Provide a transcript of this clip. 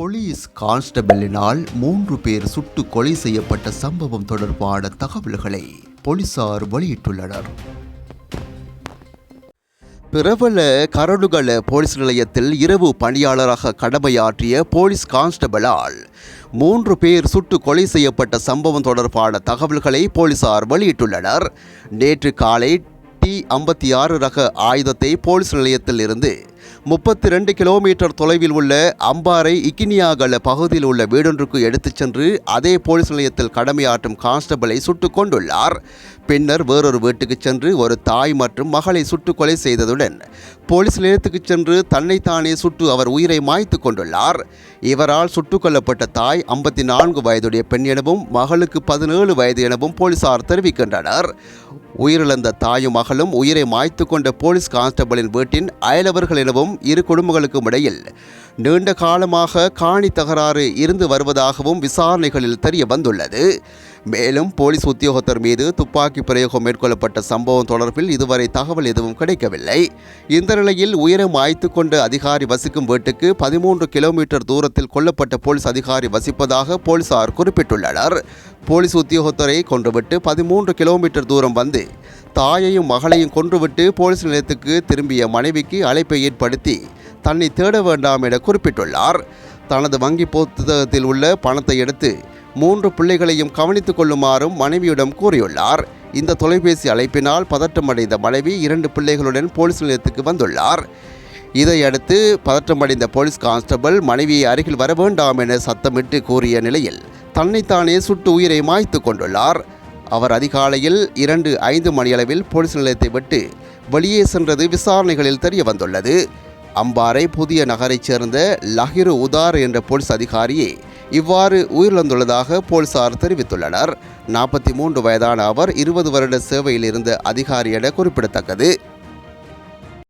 Police கான்ஸ்டபிளினால் மூன்று பேர் சுட்டு கொலை செய்யப்பட்ட சம்பவம் தொடர்பான தகவல்களை போலீசார் வெளியிட்டுள்ளனர். பிரபல கரடுகள போலீஸ் நிலையத்தில் இரவு பணியாளராக கடமையாற்றிய போலீஸ் கான்ஸ்டபிளால் மூன்று பேர் சுட்டு கொலை செய்யப்பட்ட சம்பவம் தொடர்பான தகவல்களை போலீசார் வெளியிட்டுள்ளனர். நேற்று காலை டி ஐம்பத்தி ஆறு ரக ஆயுதத்தை போலீஸ் நிலையத்தில் இருந்து முப்பத்தி ரெண்டு கிலோமீட்டர் தொலைவில் உள்ள அம்பாறை இக்கினியாகல பகுதியில் உள்ள வீடொன்றுக்கு எடுத்துச் சென்று அதே போலீஸ் நிலையத்தில் கடமையாற்றும் கான்ஸ்டபிளை சுட்டுக் கொண்டுள்ளார். பின்னர் வேறொரு வீட்டுக்கு சென்று ஒரு தாய் மற்றும் மகளை சுட்டு கொலை செய்ததுடன் போலீஸ் நிலையத்துக்கு சென்று தன்னைத்தானே சுட்டு அவர் உயிரை மாய்த்து கொண்டுள்ளார். இவரால் சுட்டுக் கொல்லப்பட்ட தாய் ஐம்பத்தி நான்கு வயதுடைய பெண் எனவும் மகளுக்கு பதினேழு வயது எனவும் போலீசார் தெரிவிக்கின்றனர். உயிரிழந்த தாயும் மகளும் உயிரை மாய்த்து கொண்ட போலீஸ் கான்ஸ்டபிளின் வீட்டின் அயலவர்கள் நிலவும் இரு குடும்பங்களுக்கும் இடையில் நீண்ட காலமாக காணி தகராறு இருந்து வருவதாகவும் விசாரணைகளில் தெரிய வந்துள்ளது மேலும் போலீஸ் உத்தியோகத்தர் மீது துப்பாக்கி பிரயோகம் மேற்கொள்ளப்பட்ட சம்பவம் தொடர்பில் இதுவரை தகவல் எதுவும் கிடைக்கவில்லை. இந்த நிலையில் உயரம் மாய்த்து அதிகாரி வசிக்கும் வீட்டுக்கு பதிமூன்று கிலோமீட்டர் தூரத்தில் கொல்லப்பட்ட போலீஸ் அதிகாரி வசிப்பதாக போலீசார் குறிப்பிட்டுள்ளனர். போலீஸ் உத்தியோகத்தரை கொன்றுவிட்டு பதிமூன்று கிலோமீட்டர் தூரம் வந்து தாயையும் மகளையும் கொன்றுவிட்டு போலீஸ் நிலையத்துக்கு திரும்பிய மனைவிக்கு அழைப்பை ஏற்படுத்தி தன்னை தேட வேண்டாம் என குறிப்பிட்டுள்ளார். தனது வங்கி புத்தகத்தில் உள்ள பணத்தை எடுத்து மூன்று பிள்ளைகளையும் கவனித்துக் கொள்ளுமாறும் மனைவியிடம் கூறியுள்ளார். இந்த தொலைபேசி அழைப்பினால் பதற்றமடைந்த மனைவி இரண்டு பிள்ளைகளுடன் போலீஸ் நிலையத்துக்கு வந்துள்ளார். இதையடுத்து பதற்றமடைந்த போலீஸ் கான்ஸ்டபிள் மனைவியை அருகில் வர வேண்டாம் என சத்தமிட்டு கூறிய நிலையில் தன்னைத்தானே சுட்டு உயிரை மாய்த்து கொண்டுள்ளார். அவர் அதிகாலையில் இரண்டு ஐந்து மணியளவில் போலீஸ் நிலையத்தை விட்டு வெளியே சென்றது விசாரணைகளில் தெரிய வந்துள்ளது அம்பாறை புதிய நகரைச் சேர்ந்த லஹிரு உதார் என்ற போலீஸ் அதிகாரியே இவ்வாறு உயிரிழந்துள்ளதாக போலீசார் தெரிவித்துள்ளனர். நாற்பத்தி மூன்று வயதான அவர் இருபது வருட சேவையில் இருந்த அதிகாரி என குறிப்பிடத்தக்கது.